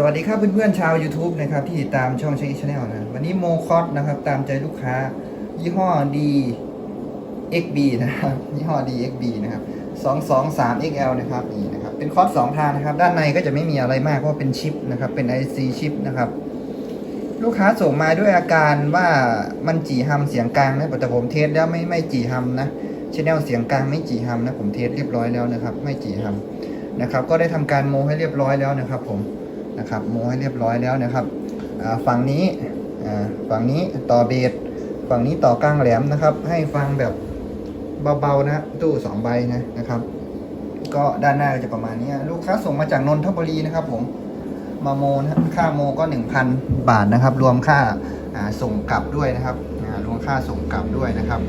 สวัสดีครับเพื่อนๆชาว YouTube นะครับที่ติดตามช่องช่างชแนลนะวันนี้โมคอสนะครับตามใจลูกค้า ยี่ห้อ D XB นะครับยี่ห้อ D XB นะครับ223 XL นะครับนี่นะครับเป็นคอร์สสองทางนะครับ ด้านในก็จะไม่มีอะไรมากเพราะเป็นชิปนะครับเป็น IC ชิปนะครับลูกค้าส่งมาด้วยอาการว่ามันจีฮัมเสียงกลางนะแต่ผมเทสแล้วไม่ไม่จีฮัมนะชแนลเสียงกลางไม่จีฮัมนะผมเทสเรียบร้อยแล้วนะครับ ไม่จีฮัมนะครับ ก็ได้ทำการโมให้เรียบร้อยแล้วนะครับ ผม นะครับโมให้เรียบร้อยแล้วนะครับฝั่งนี้ฝั่งนี้ต่อเบสฝั่งนี้ต่อกลางแหลมนะครับ ให้ฟังแบบเบาๆนะตู้สองใบนะนะครับ ก็ด้านหน้าก็จะประมาณนี้ลูกค้าส่งมาจากนนทบุรีนะครับ ผมมาโมนะค่าโมก็ 1,000 บาทนะครับ รวมค่าส่งกลับด้วยนะครับรวมค่าส่งกลับด้วยนะครับ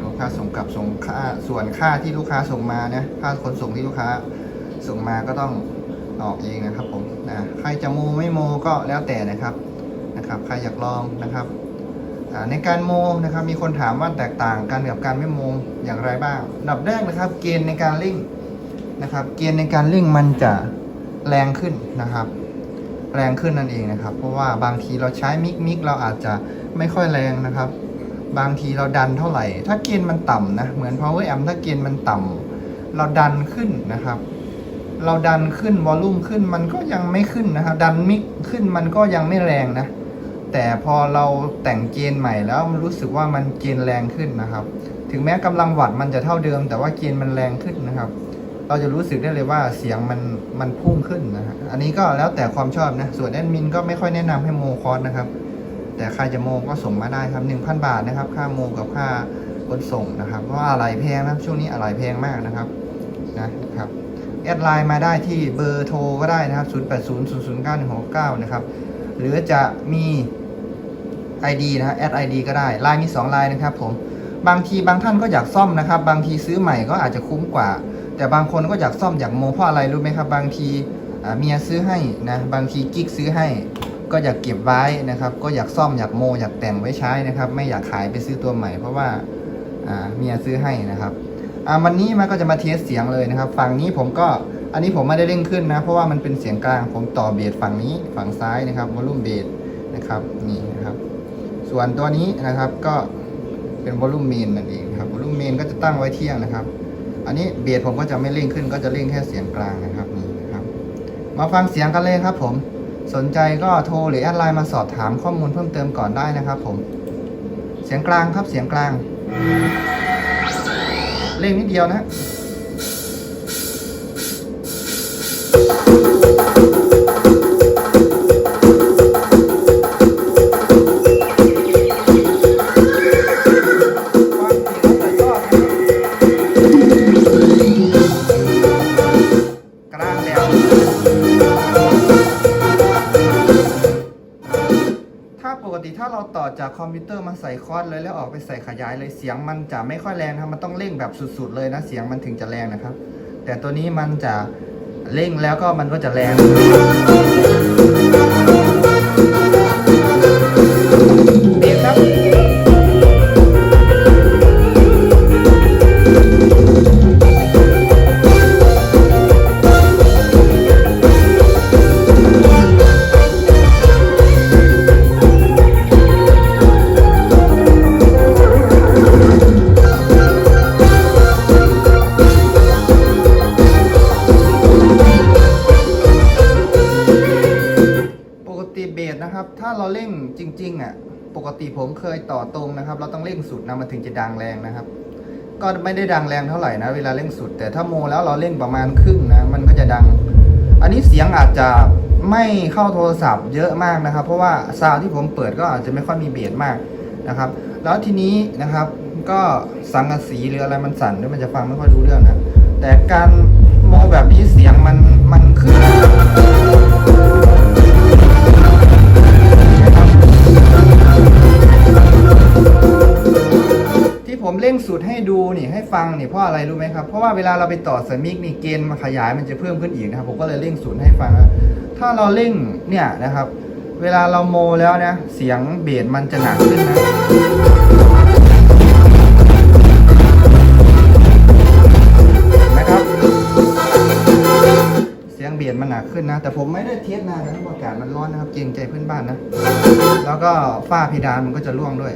รวมค่าส่งกลับส่งค่าส่วนค่าที่ลูกค้าส่งมานะค่าขนส่งที่ลูกค้าส่งมาก็ต้อง ออกเองนะครับผมนะใครจะโมไม่โมก็แล้วแต่นะครับนะครับ ใครอยากลองนะครับในการโมนะครับมีคนถามว่าแตกต่างกันกับการไม่โมอย่างไรบ้างดับแรกนะครับ เกณฑ์ในการเร่งนะครับ เกณฑ์ในการเร่งมันจะแรงขึ้นนะครับ แรงขึ้นนั่นเองนะครับ เพราะว่าบางทีเราใช้มิกมิกเราอาจจะไม่ค่อยแรงนะครับ บางทีเราดันเท่าไหร่ ถ้าเกณฑ์มันต่ำนะเหมือน power amp ถ้าเกณฑ์มันต่ำเราดันขึ้นนะครับ เราดันขึ้นวอลลุ่มขึ้นมันก็ยังไม่ขึ้นนะครับดันมิกขึ้นมันก็ยังไม่แรงนะ แต่พอเราแต่งเกณฑ์ใหม่แล้วมันรู้สึกว่ามันเกณฑ์แรงขึ้นนะครับ ถึงแม้กำลังวัตต์มันจะเท่าเดิม แต่ว่าเกณฑ์มันแรงขึ้นนะครับ เราจะรู้สึกได้เลยว่าเสียงมันมันพุ่งขึ้นนะฮะอันนี้ก็แล้วแต่ความชอบนะส่วนแอดมินก็ไม่ค่อยแนะนำให้โมคอร์สนะครับ แต่ใครจะโมก็ส่งมาได้ครับ 1,000 บาทนะครับ ค่าโมกับค่าขนส่งนะครับเพราะว่าอะไรแพงนะช่วงนี้อะไรแพงมากนะครับนะครับ แอดไลน์มาได้ที่เบอร์โทรก็ได้นะครับ 0 8 0 0 0 9 1 6 9นะครับ หรือจะมี ID นะฮะแอด ID ก็ได้ไลน์มี2ไลน์นะครับผมบางทีบางท่านก็อยากซ่อมนะครับ บางทีซื้อใหม่ก็อาจจะคุ้มกว่า แต่บางคนก็อยากซ่อมอยากโมเพราะอะไรรู้ไหมครับ บางทีเมียซื้อให้นะบางทีกิ๊กซื้อให้ก็อยากเก็บไว้นะครับ ก็อยากซ่อมอยากโมอยากแต่งไว้ใช้นะครับ ไม่อยากขายไปซื้อตัวใหม่ เพราะว่าเมียซื้อให้นะครับ อ่าวันนี้มันก็จะมาเทสเสียงเลยนะครับ ฝั่งนี้ผมก็อันนี้ผมไม่ได้เร่งขึ้นนะ เพราะว่ามันเป็นเสียงกลาง ผมต่อเบสฝั่งนี้ฝั่งซ้ายนะครับวอลลุ่มเบสนะครับนี่นะครับ ส่วนตัวนี้นะครับก็เป็นวอลลุ่มเมนนั่นเองครับวอลลุ่มเมนก็จะตั้งไว้เที่ยงนะครับ อันนี้เบสผมก็จะไม่เร่งขึ้น ก็จะเร่งแค่เสียงกลางนะครับนี่นะครับ มาฟังเสียงกันเลยครับผมสนใจก็โทรหรือแอดไลน์มาสอบถามข้อมูลเพิ่มเติมก่อนได้นะครับ ผม เสียงกลางครับเสียงกลาง เร่งนิดเดียวนะ ถ้าเราต่อจากคอมพิวเตอร์มาใส่คอร์ดเลยแล้วออกไปใส่ขยายเลยเสียงมันจะไม่ค่อยแรงครับมันต้องเร่งแบบสุด ๆ เลยนะเสียงมันถึงจะแรงนะครับ แต่ตัวนี้มันจะเร่งแล้วก็มันก็จะแรง นะครับ ถ้าเราเร่งจริงๆอะปกติผมเคยต่อตรงนะครับ เราต้องเร่งสุดนะมันถึงจะดังแรงนะครับ ก็ไม่ได้ดังแรงเท่าไหร่นะ เวลาเร่งสุด แต่ถ้าโมแล้วเราเร่งประมาณครึ่งนะมันก็จะดัง อันนี้เสียงอาจจะไม่เข้าโทรศัพท์เยอะมากนะครับ เพราะว่าซาวที่ผมเปิดก็อาจจะไม่ค่อยมีเบสมากนะครับ แล้วทีนี้นะครับก็สังกะสีหรืออะไรมันสั่นด้วยมันจะฟังไม่ค่อยรู้เรื่องนะแต่การโมแบบนี้เสียงมันมันขึ้น งสุดให้ดูนี่ให้ฟังนี่เพราะอะไรรู้ไหมครับ เพราะว่าเวลาเราไปต่อสมิกนี่เกณฑ์มาขยายมันจะเพิ่มขึ้นอีกนะครับ ผมก็เลยเร่งสุดให้ฟังนะถ้าเราเร่งเนี่ยนะครับ เวลาเราโมแล้วนะเสียงเบสมันจะหนักขึ้นนะเห็นไหมครับ เสียงเบียดมันหนักขึ้นนะ แต่ผมไม่ได้เทสนานนะอากาศมันร้อนนะครับ เกรงใจเพื่อนบ้านนะ แล้วก็ฝ้าเพดานมันก็จะร่วงด้วย